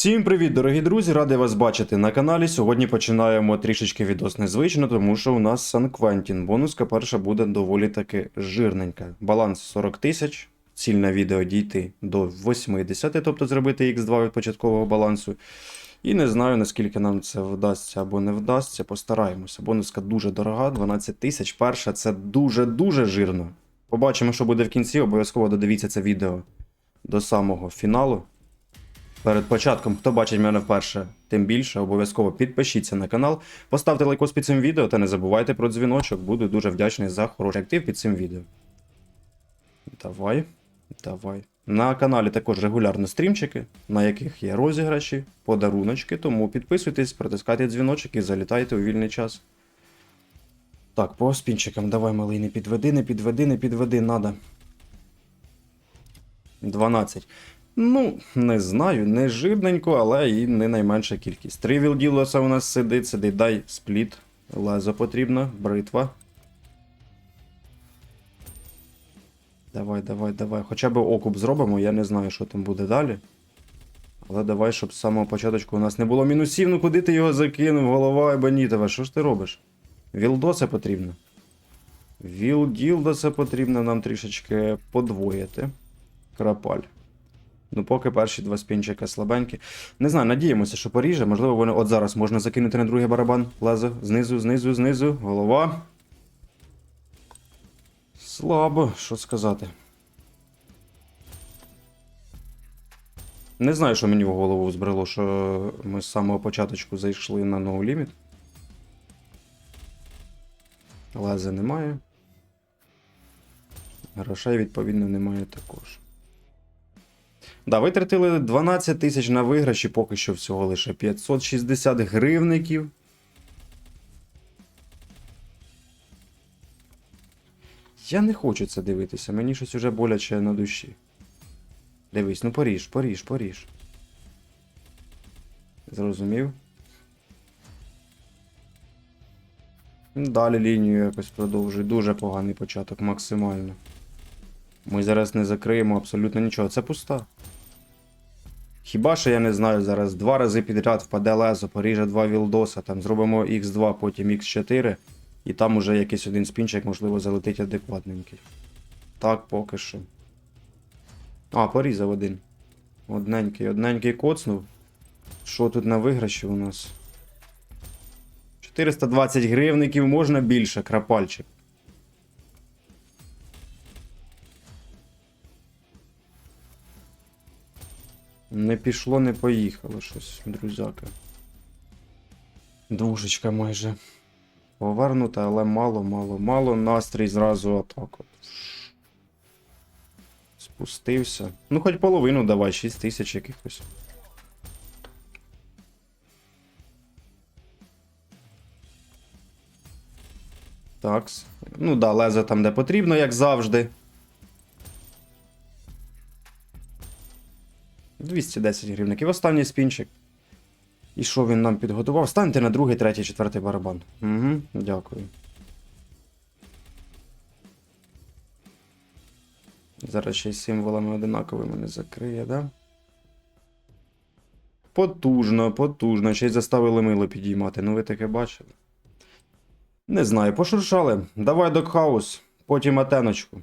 Всім привіт, дорогі друзі! Радий вас бачити на каналі. Сьогодні починаємо трішечки відос незвично, тому що у нас Сан Квентін. Бонуска перша буде доволі таки жирненька. Баланс 40 тисяч. Ціль на відео дійти до 80, тобто зробити X2 від початкового балансу. І не знаю, наскільки нам це вдасться або не вдасться. Постараємося. Бонуска дуже дорога, 12 тисяч. Перша це дуже-дуже жирно. Побачимо, що буде в кінці. Обов'язково додивіться це відео до самого фіналу. Перед початком, хто бачить мене вперше, тим більше, обов'язково підпишіться на канал, поставте лайкос під цим відео та не забувайте про дзвіночок. Буду дуже вдячний за хороший актив під цим відео. Давай, давай. На каналі також регулярно стрімчики, на яких є розіграші, подаруночки, тому підписуйтесь, протискайте дзвіночок і залітайте у вільний час. Так, по спінчикам, давай, малий, не підведи, не підведи, не підведи, надо. 12. Ну, не знаю, не жирненько, але і не найменша кількість. Три вілділоса у нас сидить, сидить, дай спліт. Лезо потрібно, бритва. Давай, давай, давай. Хоча б окуп зробимо, я не знаю, що там буде далі. Але давай, щоб з самого початку у нас не було мінусів. Ну куди ти його закинув, голова Ебанітова? Що ж ти робиш? Вілдоса потрібно. Вілділдоса потрібно нам трішечки подвоїти. Крапаль. Ну, поки перші два спінчика слабенькі. Не знаю, надіємося, що поріже. Можливо, вони от зараз можна закинути на другий барабан. Лезо. Знизу, знизу, знизу. Голова. Слабо, що сказати. Не знаю, що мені в голову збрело, що ми з самого початку зайшли на No Limit. Лези немає. Грошей, відповідно, немає також. Да, витратили 12 тисяч на виграші, поки що всього лише 560 гривників. Я не хочу це дивитися, мені щось уже боляче на душі. Дивись, ну поріж, поріж, поріж. Зрозумів? Далі лінію якось продовжуй. Дуже поганий початок, максимально. Ми зараз не закриємо абсолютно нічого. Це пуста. Хіба що я не знаю, зараз два рази підряд впаде лезо, поріже два вілдоса, там зробимо Х2, потім Х4, і там уже якийсь один спінчик, можливо, залетить адекватненький. Так, поки що. А, порізав один. Одненький, одненький коцнув. Що тут на виграші у нас? 420 гривників, можна більше, крапальчик. Не пішло, не поїхало щось, друзяка. Двушечка майже. Повернута, але мало, мало, мало. Настрій зразу атак. От. Спустився. Ну, хоч половину давай, 6 тисяч якихось. Такс. Ну да, лезе там де потрібно, як завжди. 210 гривників. Останній спінчик. І що він нам підготував? Станьте на другий, третій, четвертий барабан. Угу, дякую. Зараз ще й символами одинаковими не закриє, да? Потужно, потужно. Ще й заставили мило підіймати. Ну ви таке бачили? Не знаю, пошуршали. Давай докхаус, потім атеночку.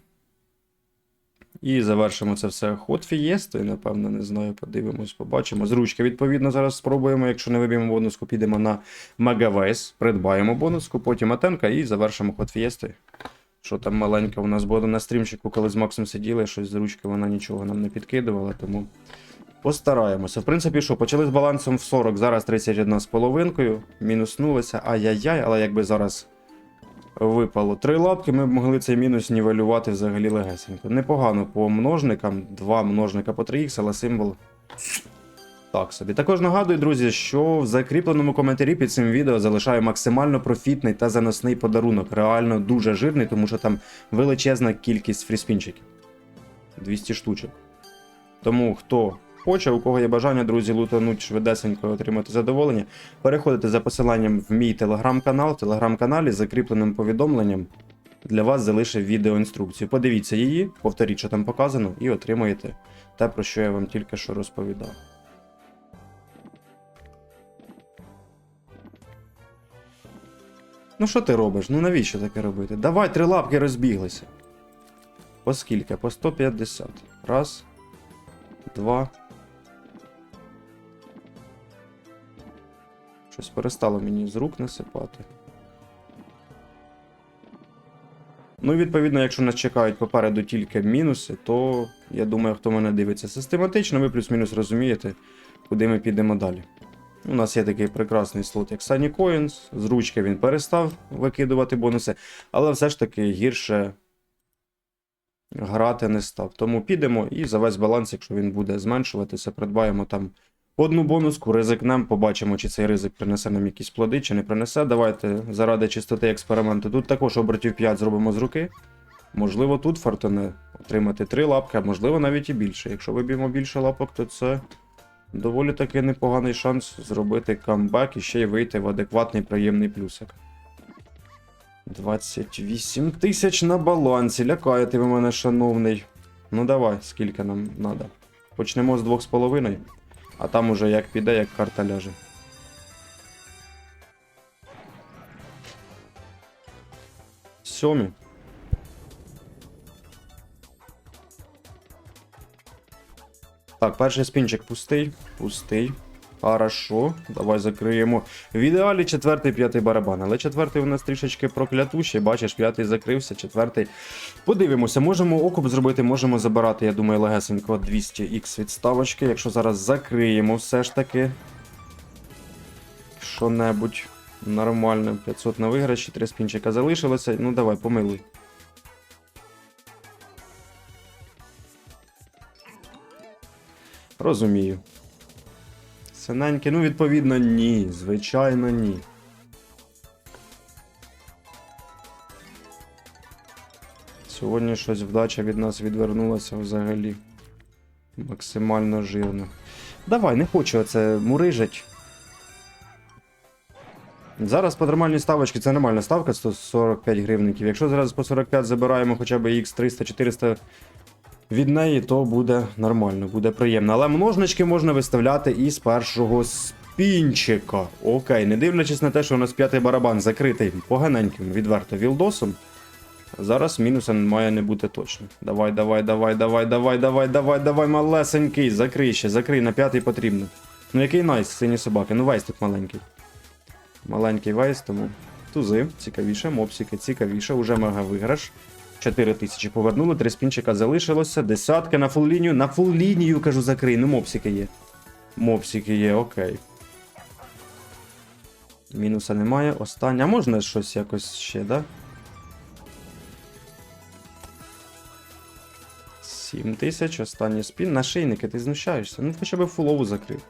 І завершимо це все ход фієстою, напевно, не знаю, подивимось, побачимо. З відповідно, зараз спробуємо. Якщо не виб'ємо бонуску, підемо на Мегавейс, придбаємо бонуску, потім атенка і завершимо ход фієстою. Що там маленька у нас буде на стрімчику, коли з Максом сиділи, щось з ручки вона нічого нам не підкидувала, тому постараємося. В принципі, що, почали з балансом в 40, зараз 31 з половинкою, мінуснулися, ай-яй-яй, але якби зараз випало три лапки, ми б могли цей мінус нівелювати взагалі легесенько. Непогано по множникам, два множника по 3х, але символ. Так собі. Також нагадую, друзі, що в закріпленому коментарі під цим відео залишаю максимально профітний та заносний подарунок. Реально дуже жирний, тому що там величезна кількість фріспінчиків. 200 штучок. Тому хто хоче, у кого є бажання, друзі, лутануть швидесенько отримати задоволення. Переходите за посиланням в мій телеграм-канал, в телеграм-каналі з закріпленим повідомленням. Для вас залишив відеоінструкцію. Подивіться її, повторіть, що там показано, і отримаєте те, про що я вам тільки що розповідав. Ну, що ти робиш? Ну навіщо таке робити? Давай, три лапки розбіглися. По скільки? По 150. Раз, два, Щось перестало мені з рук насипати. Ну, і відповідно, якщо нас чекають попереду тільки мінуси, то я думаю, хто мене дивиться систематично, ви плюс-мінус розумієте, куди ми підемо далі. У нас є такий прекрасний слот, як Sunny Coins. З ручки він перестав викидувати бонуси, але все ж таки гірше грати не став. Тому підемо і за весь баланс, якщо він буде зменшуватися, придбаємо там одну бонуску, ризикнемо, побачимо, чи цей ризик принесе нам якісь плоди, чи не принесе. Давайте заради чистоти експерименту. Тут також обертів 5 зробимо з руки. Можливо, тут фортуне отримати 3 лапки, а можливо навіть і більше. Якщо виб'ємо більше лапок, то це доволі таки непоганий шанс зробити камбек і ще й вийти в адекватний приємний плюсик. 28 тисяч на балансі. Лякаєте ви мене, шановний. Ну давай, скільки нам треба. Почнемо з 2,5, а там уже як піде, як карта ляже. Сьомі. Так, перший спінчик пустий. Пустий. Хорошо, давай закриємо. В ідеалі четвертий, п'ятий барабан. Але четвертий у нас трішечки проклятущий. Бачиш, п'ятий закрився, четвертий. Подивимося, можемо окуп зробити, можемо забирати, я думаю, легесенько 200х відставочки. Якщо зараз закриємо все ж таки. Що-небудь нормально. 500 на виграші, 3 спінчика залишилося. Ну давай, помилуй. Розумію. Синенькі, ну відповідно, ні. Звичайно, ні. Сьогодні щось вдача від нас відвернулася взагалі. Максимально жирно. Давай, не хочу оце мурижить. Зараз по нормальній ставочці це нормальна ставка 145 гривників. Якщо зараз по 45 забираємо хоча б x 300-400 від неї, то буде нормально, буде приємно. Але множнички можна виставляти із першого спінчика. Окей, не дивлячись на те, що у нас п'ятий барабан закритий поганеньким, відверто вілдосом. Зараз мінуса має не бути точно. Давай, давай, давай, давай, давай, давай, давай, давай, малесенький. Закрий ще, закрий, на п'ятий потрібно. Ну який найс, сині собаки. Ну вейс тут маленький. Маленький вейс, тому тузи, цікавіше, мопсики, цікавіше, уже мега виграш. 4 тисячі повернули, три спінчика залишилося. Десятки на фул лінію. На фул лінію, кажу, закрий. Ну, мопсики є. Мопсики є, окей. Мінуса немає. Остання. Можна щось якось ще, да? 7 тисяч, останній спін. Нашийники, ти знущаєшся. Ну, хоча б фулову закрив.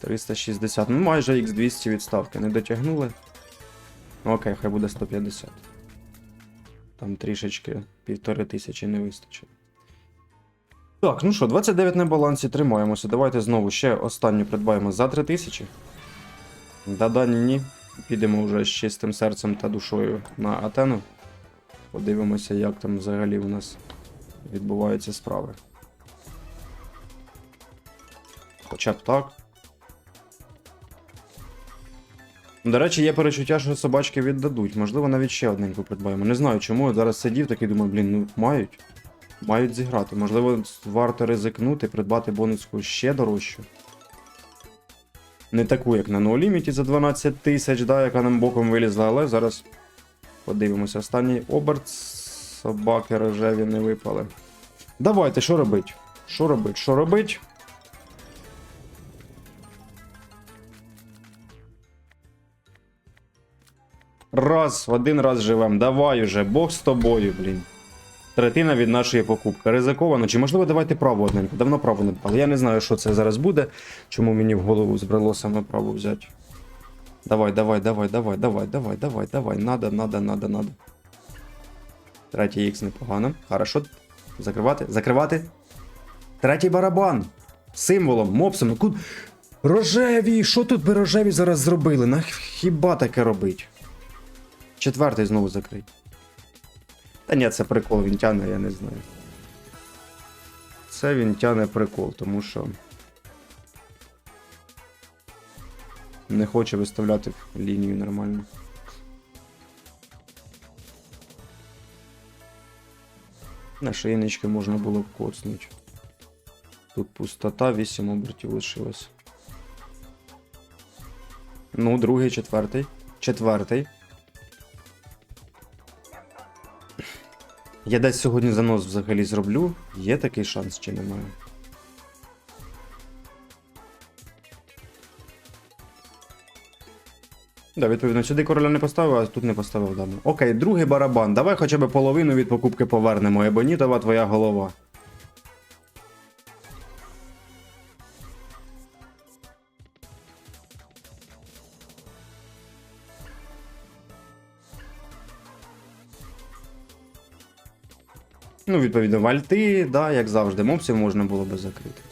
360. Ну, майже X200 відставки. Не дотягнули. Окей, хай буде 150. Там трішечки півтори тисячі не вистачило. Так, ну що, 29 на балансі тримаємося. Давайте знову ще останню придбаємо за 3 тисячі. Да-да, ні. Підемо вже з чистим серцем та душою на Атену. Подивимося, як там взагалі у нас відбуваються справи. Хоча б так. До речі, є перечуття, що собачки віддадуть. Можливо, навіть ще одненьку придбаємо. Не знаю чому. Я зараз сидів такий думаю, блін, ну мають. Мають зіграти. Можливо, варто ризикнути, придбати бонуску ще дорожчу. Не таку, як на ноуліміті за 12 тисяч, да, яка нам боком вилізла, але зараз подивимося. Останній оберт. Собаки рожеві не випали. Давайте, що робить? Що робить? Що робить? Раз, один раз живем. Давай уже, Бог з тобою, блін. Третина від нашої покупки. Ризиковано. Чи можливо давайте право одненько? Давно право не брали. Я не знаю, що це зараз буде. Чому мені в голову збрело саме право взяти. Давай, давай, давай, давай, давай, давай, давай, давай. Надо, надо, надо, надо. Третій ікс непогано. Хорошо. Закривати, закривати. Третій барабан. Символом, мопсом. Рожеві! Що тут би рожеві зараз зробили? На хіба таке робить? Четвертий знову закрить. Та ні, це прикол, він тяне, я не знаю. Це він тяне прикол, тому що. Не хоче виставляти лінію нормально. На шийнички можна було б коцнути. Тут пустота, 8 обертів лишилось. Ну, другий, четвертий. Четвертий. Я десь сьогодні занос взагалі зроблю. Є такий шанс чи немає? Да, відповідно, сюди короля не поставив, а тут не поставив даму. Окей, другий барабан. Давай хоча б половину від покупки повернемо. Ебонітова твоя голова. Ну, відповідно, вальти, да, як завжди, мопсів можна було би закрити.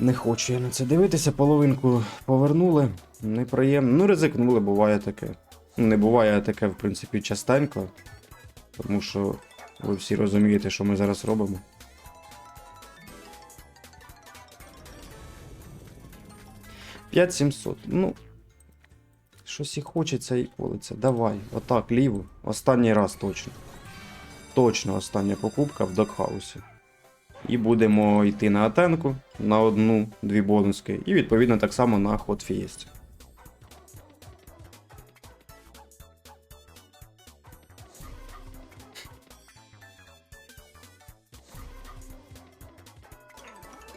Не хочу я на це дивитися, половинку повернули. Неприємно. Ну, ризикнули, буває таке. Не буває таке, в принципі, частенько. Тому що ви всі розумієте, що ми зараз робимо. П'ять сімсот. Ну. Щось і хочеться і колиться. Давай, отак, ліво. Останній раз точно. Точно остання покупка в докхаусі. І будемо йти на атенку на одну-дві бонуски. І відповідно так само на ход фієсті.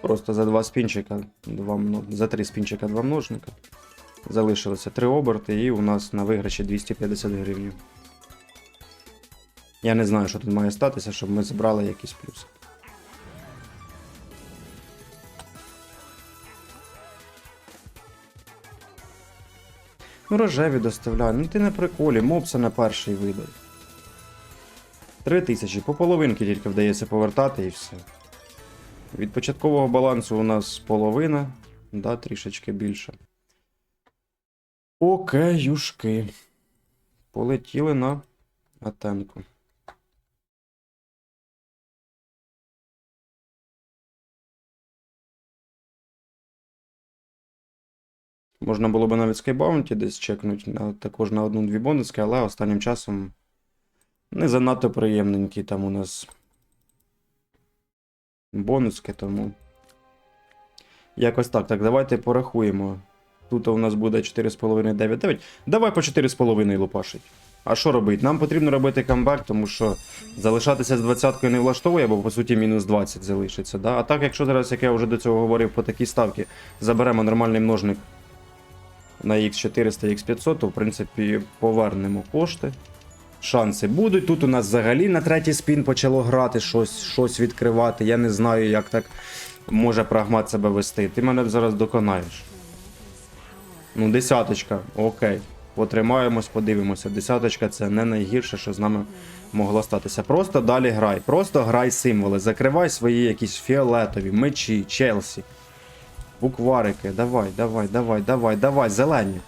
Просто за два спінчика, два, за три спінчика два множника. Залишилося три оберти, і у нас на виграші 250 гривень. Я не знаю, що тут має статися, щоб ми забрали якийсь плюс. Ну, рожеві доставляю. Ну ти на приколі, мопса на перший видай. Три тисячі, по половинки тільки вдається повертати і все. Від початкового балансу у нас половина, да, трішечки більше. Окей, юшки. Полетіли на атенку. Можна було б навіть скайбаунті десь чекнути на, також на одну-дві бонуски, але останнім часом не занадто приємненькі там у нас бонуски, тому. Якось так. Так, давайте порахуємо. Тут у нас буде 4,5, 9, 9. Давай по 4,5 лупашить. А що робити? Нам потрібно робити камбек, тому що залишатися з 20-кою не влаштовує, бо по суті мінус 20 залишиться. Да? А так, якщо зараз, як я вже до цього говорив, по такій ставці заберемо нормальний множник на X400, X500, то в принципі повернемо кошти. Шанси будуть. Тут у нас взагалі на третій спін почало грати, щось, щось відкривати. Я не знаю, як так може прагмат себе вести. Ти мене зараз доконаєш. Ну, десяточка, окей. Потримаємось, подивимося. Десяточка це не найгірше, що з нами могло статися. Просто далі грай. Просто грай символи. Закривай свої якісь фіолетові, мечі, Челсі. Букварики. Давай, давай, давай, давай, давай, зелені.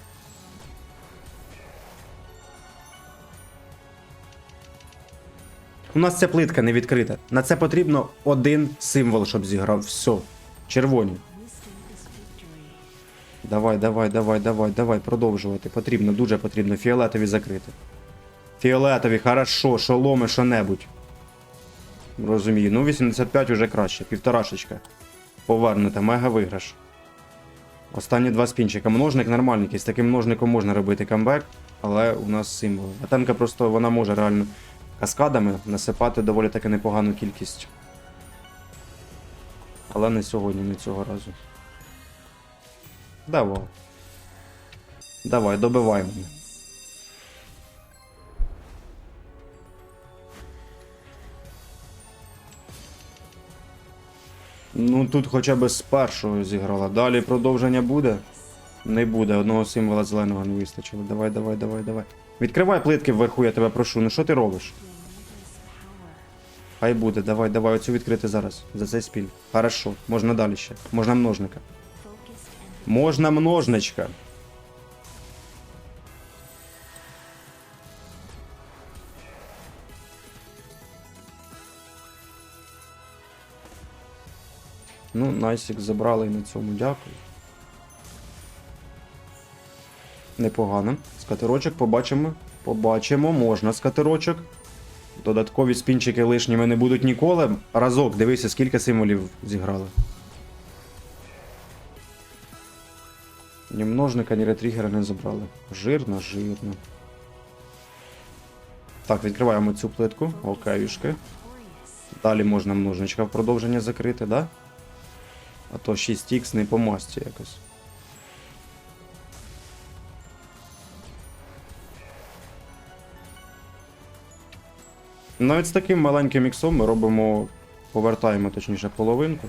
У нас ця плитка не відкрита. На це потрібно один символ, щоб зіграв. Все. Червоні. Давай, давай, давай, давай, давай, продовжувати. Потрібно, дуже потрібно. Фіолетові закрити. Фіолетові, хорошо, шоломи, що-небудь. Розумію. Ну, 85 уже краще, півторашечка. Повернута, мега виграш. Останні два спінчика. Множник нормальний, з таким множником можна робити камбек, але у нас символи. Атенка просто вона може реально каскадами насипати доволі таки непогану кількість. Але не сьогодні, не цього разу. Давай. Давай, добивай мене. Ну тут хоча б з першого зіграла. Далі продовження буде? Не буде, одного символа зеленого не вистачило. Давай, давай, давай, давай. Відкривай плитки вверху, я тебе прошу. Ну що ти робиш? Хай буде, давай, давай, оцю відкрити зараз. За цей спіль. Хорошо, можна далі ще. Можна множника. Можна множничка. Ну, Найсік забрали і на цьому дякую. Непогано. Скатерочок побачимо. Побачимо, можна скатерочок. Додаткові спінчики лишніми не будуть ніколи. Разок, дивися, скільки символів зіграли. Ні множника, ні ретригера не забрали. Жирно, жирно. Так, відкриваємо цю плитку. Окейшки. Далі можна множничка в продовження закрити, да? А то 6х не по масті якось. Навіть з таким маленьким іксом ми робимо. Повертаємо точніше половинку.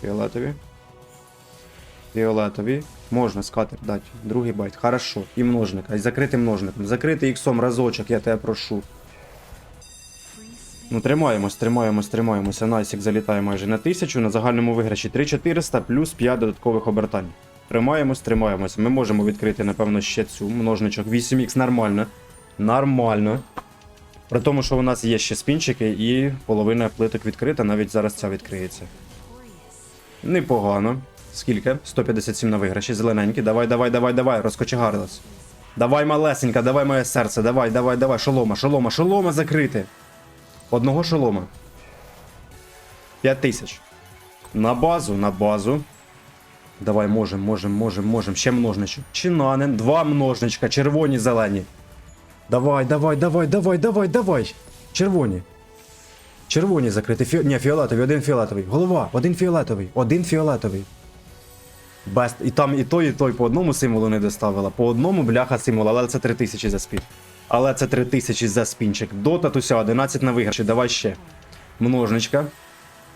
Фіолетові. Фіолетові. Можна скатер дати. Другий байт. Хорошо. І множник. А й закритим множником. Закрити іксом разочок, я тебе прошу. Ну, тримаємось, тримаємось, тримаємося. Найсік залітає майже на 1000, на загальному виграші 3400 плюс 5 додаткових обертань. Тримаємось, тримаємось. Ми можемо відкрити, напевно, ще цю множничок. 8х нормально. Нормально. При тому, що у нас є ще спінчики і половина плиток відкрита, навіть зараз ця відкриється. Непогано. Скільки? 157 на виграші, зелененький. Давай, давай, давай, давай, розкочегарилась. Давай, малесенька, давай моє серце, давай, давай, давай, шолома, шолома, шолома закрити. Одного шолома. 5 тисяч. На базу, на базу. Давай, можем, можем, можем, можем. Ще множничок. Чинанин, два множничка, червоні, зелені. Давай, давай, давай, давай, давай, давай. Червоні. Червоні закрити. Фі... Ні, фіолетовий, один фіолетовий. Голова, один фіолетовий, один фіолетовий. Бест. І там і той, і той по одному символу не доставила. По одному бляха символ, але це 3000 за спін. Але це 3000 за спінчик. До татуся 11 на виграші. Давай ще. Множничка.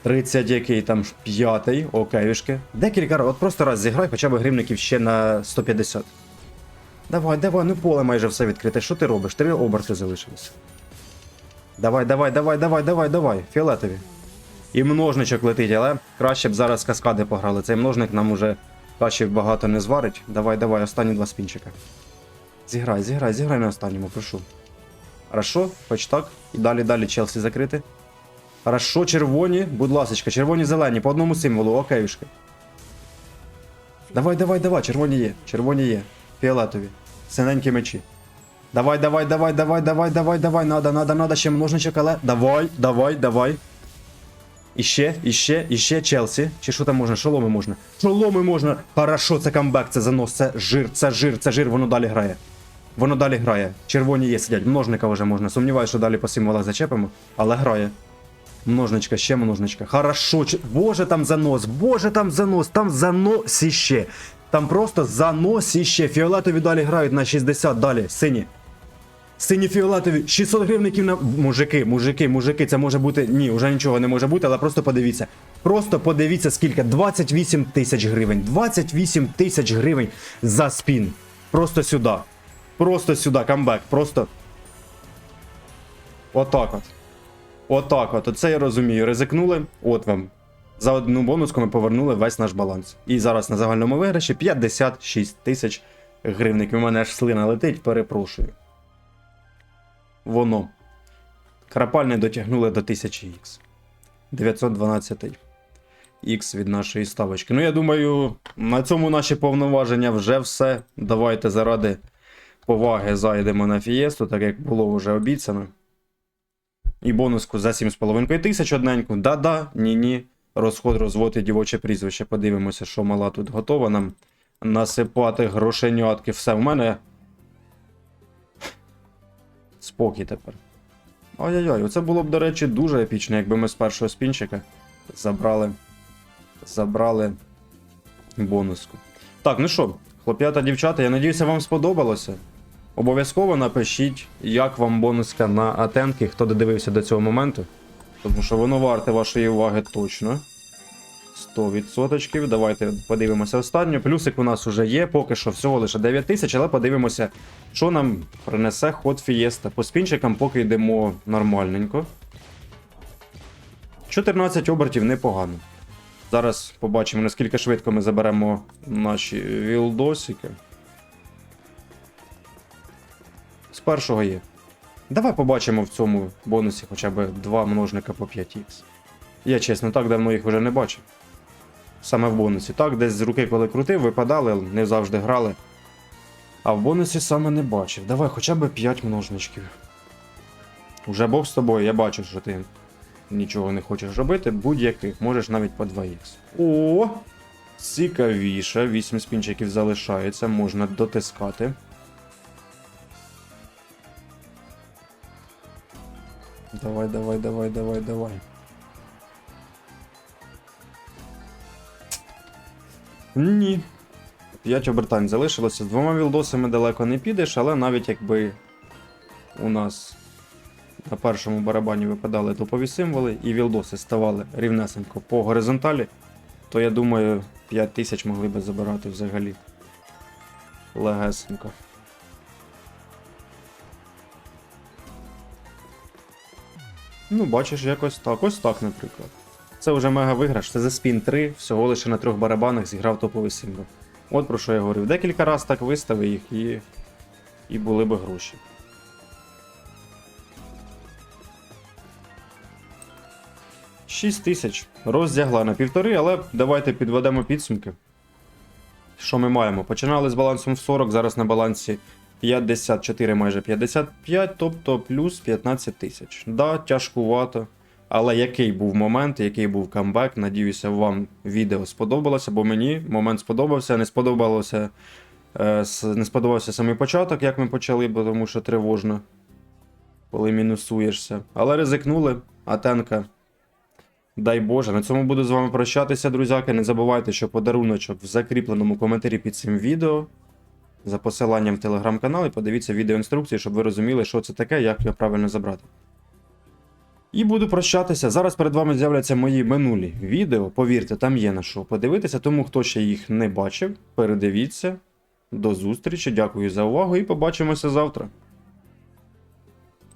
30 який там п'ятий, окейшки. Декілька разів. От просто раз зіграй, хоча б гривників ще на 150. Давай, давай, ну поле майже все відкрите. Що ти робиш? Три оберти залишилось. Давай, давай, давай, давай, давай, давай. Фіолетові. І множничок летить, але краще б зараз каскади пограли. Цей множник нам уже каші багато не зварить. Давай, давай, останні два спінчика. Зіграй, зіграй, зіграй на останньому, прошу. Хорошо, хоч так. І далі, далі Челсі закрити. Хорошо, червоні, будь ласочка, червоні зелені, по одному символу, окейшки. Давай, давай, давай, червоні є, червоні є. Фіолетові. Синенькі мечі. Давай, давай, давай, давай, давай, давай, давай, надо, надо, надо, ще множничок, але. Давай, давай, давай. Іще, іще, іще Челсі. Чи що там можна? Шоломи можна. Шоломи можна. Хорошо, це камбек, це занос, це жир, це жир, це жир, воно далі грає. Воно далі грає. Червоні є сидять. Множника вже можна. Сумніваюся, що далі по символах зачепимо, але грає. Множничка, ще множничка. Хорошо. Боже, там занос, боже, там занос, там занос іще. Там просто занос іще. Фіолетові далі грають на 60, далі, сині. Сині фіолетові, 600 гривників на. Мужики, мужики, мужики, це може бути. Ні, вже нічого не може бути, але просто подивіться. Просто подивіться, скільки. 28 тисяч гривень. 28 тисяч гривень за спін. Просто сюди. Просто сюди, камбек. Просто. Отак от. Отак от. Оце я розумію. Ризикнули. От вам. За одну бонуску ми повернули весь наш баланс. І зараз на загальному виграші 56 тисяч гривників. У мене аж слина летить, перепрошую. Воно. Крапальне дотягнули до 1000х. 912 х від нашої ставочки. Ну, я думаю, на цьому наші повноваження вже все. Давайте заради поваги зайдемо на фієсту, так як було вже обіцяно. І бонуску за 7,5 тисяч одненьку. Да-да, ні-ні. Розход, розвод і дівоче прізвище. Подивимося, що мала тут готова нам насипати грошенятки. Все в мене. Спокій тепер. Ой-ой-ой, оце було б, до речі, дуже епічно, якби ми з першого спінчика забрали. Забрали бонуску. Так, ну що, хлоп'ята, дівчата, я надіюся, вам сподобалося. Обов'язково напишіть, як вам бонуска на атенки, хто додивився до цього моменту. Тому що воно варте вашої уваги точно. 100%. Давайте подивимося останню. Плюсик у нас вже є, поки що всього лише 9 тисяч, але подивимося, що нам принесе ход Фієста. По спінчикам поки йдемо нормальненько. 14 обертів непогано. Зараз побачимо, наскільки швидко ми заберемо наші вілдосики. З першого є. Давай побачимо в цьому бонусі хоча б два множника по 5х. Я чесно, так давно їх вже не бачив. Саме в бонусі. Так, десь з руки, коли крутив, випадали, не завжди грали. А в бонусі саме не бачив. Давай хоча б 5 множничків. Уже Бог з тобою, я бачу, що ти нічого не хочеш робити, будь-яких, можеш навіть по 2х. О! Цікавіше, 8 спінчиків залишається, можна дотискати. Давай, давай, давай, давай, давай. Ні. 5 обертань залишилося. З двома вілдосами далеко не підеш, але навіть якби у нас на першому барабані випадали топові символи і вілдоси ставали рівнесенько по горизонталі, то я думаю, 5 тисяч могли би забирати взагалі. Легесенько. Ну, бачиш, якось так. Ось так, наприклад. Це вже мега виграш. Це за спін 3, всього лише на трьох барабанах зіграв топовий символ. От про що я говорив. Декілька разів так виставив їх і. і були би гроші. Шість тисяч. Роздягла на півтори, але давайте підведемо підсумки. Що ми маємо? Починали з балансом в 40, зараз на балансі 54, майже 55, тобто плюс 15 тисяч. Да, тяжкувато. Але який був момент, який був камбек, надіюся, вам відео сподобалося, бо мені момент сподобався, не сподобалося. е, Не сподобався самий початок, як ми почали, бо тому що тривожно, коли мінусуєшся. Але ризикнули, Атенка. Дай Боже, на цьому буду з вами прощатися, друзяки. Не забувайте, що подаруночок в закріпленому коментарі під цим відео. За посиланням в телеграм-канал і подивіться відеоінструкції, щоб ви розуміли, що це таке, як його правильно забрати. І буду прощатися. Зараз перед вами з'являться мої минулі відео. Повірте, там є на що подивитися, тому хто ще їх не бачив, передивіться. До зустрічі, дякую за увагу і побачимося завтра.